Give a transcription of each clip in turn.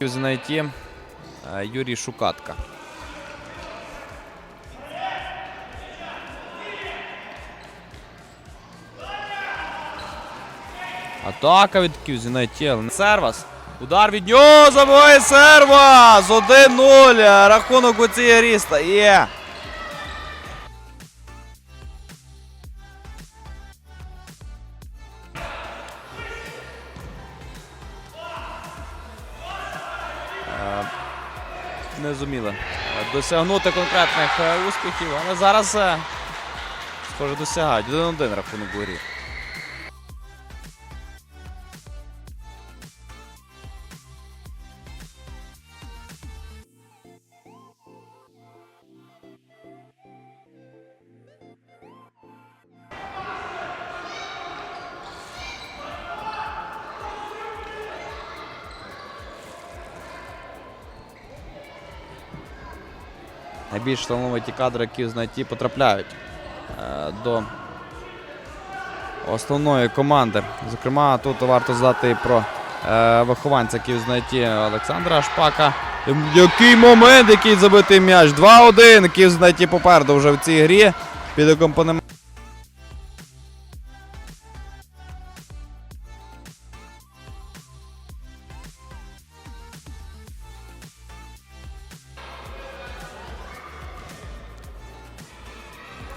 знайти е, Юрій Шукатка. Атака від Кюзінайті. Сервас. Удар від нього забиває Сервас! 1-0. Рахунок у цієї ріста. Є! стає. Не зуміли досягнути конкретних е, успіхів, але зараз, е, схоже, досягають. 1-1 рахунок у грі. Найбільш талановиті кадри, які знайти, потрапляють е, до основної команди. Зокрема, тут варто знати про е, вихованця знайти Олександра Шпака. Ем, Який момент, який забитий м'яч. 2-1. Київ знайти попереду вже в цій грі. Під акомпанемент.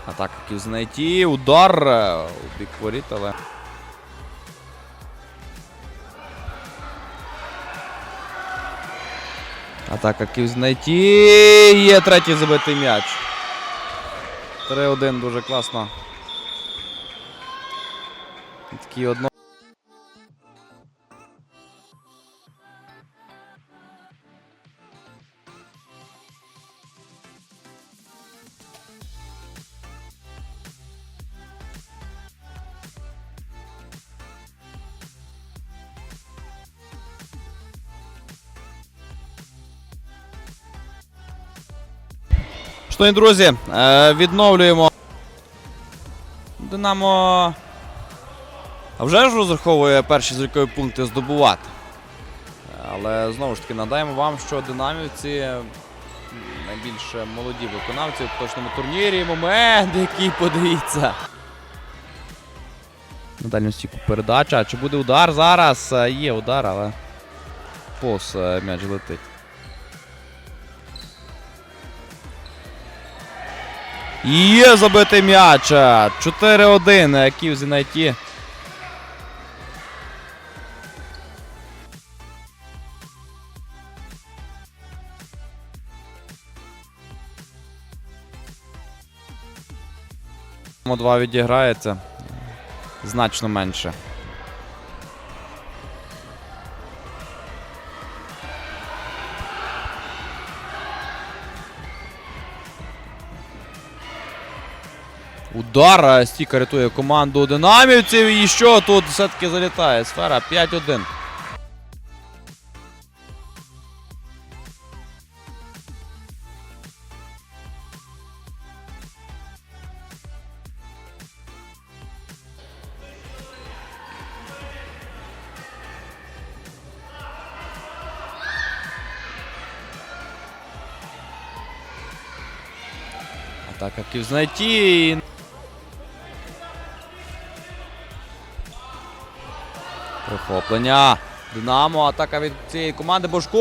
Атака Київ знайти. Удар е, у бік воріт, але. Атака Київ знайти. Є третій забитий м'яч. 3-1 дуже класно. Такий одно. Ж, друзі, е, відновлюємо. Динамо. Вже ж розраховує перші зрікові пункти здобувати. Але знову ж таки нагадаємо вам, що динамівці м, найбільш молоді виконавці в точному турнірі. Момент, який подивіться. На дальню стійку передача. Чи буде удар зараз? Е, Є удар, але повз е, м'яч летить. Є забитий м'яч. 4-1. Київ знайти. Два відіграється значно менше. Удар стіка рятує команду динамівців. І що тут все-таки залітає? Сфера 5-1. Атака Київ Прихоплення. Динамо, атака від цієї команди. Бошко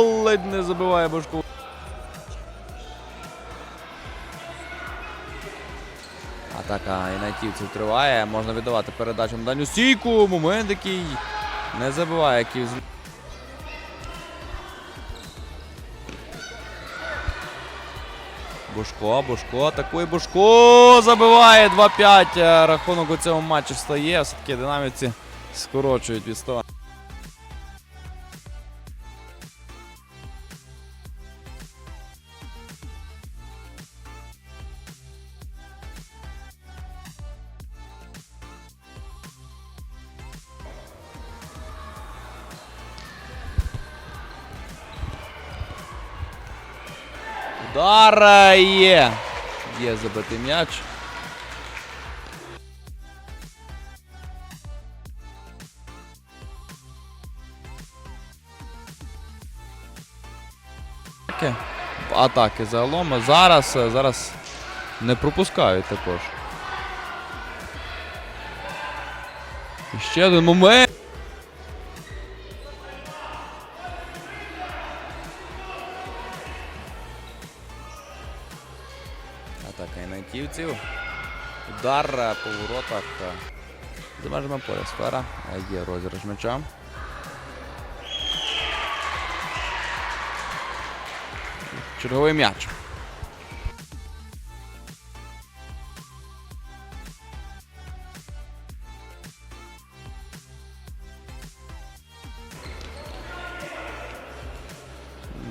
ледь не забиває Бошко. Атака інайтівців триває. Можна віддавати передачу на дальню стійку. Момент, який не забиває Київ. Бушко, Бушко, атакує Бушко, забиває 2-5. Е, Рахунок у цьому матчі стає. Все-таки динаміці скорочують відставання. Удар е, є. Є забитий м'яч. Атаки. Атаки загалом. Зараз, е, зараз не пропускають також. Ще один момент. Атака інайтівців. Удар е, по воротах. е, За межами поля сфера. Є розіграш м'яча. Черговий м'яч.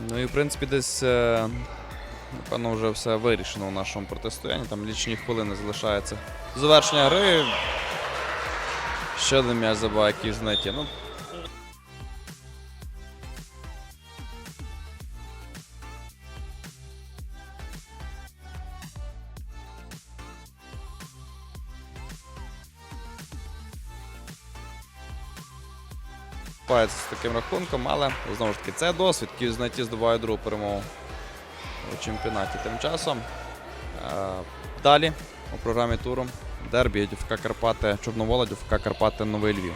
Ну і в принципі десь е, напевно вже все вирішено в нашому протистоянні. Там лічні хвилини залишається. Завершення гри. Ще один м'яч забиває в. Ну, Вступається з таким рахунком, але знову ж таки це досвід, в здобуває другу перемогу у чемпіонаті. Тим часом е, далі у програмі туру Дербі ДФК Карпати Чорновола, ДФК Карпати Новий Львів.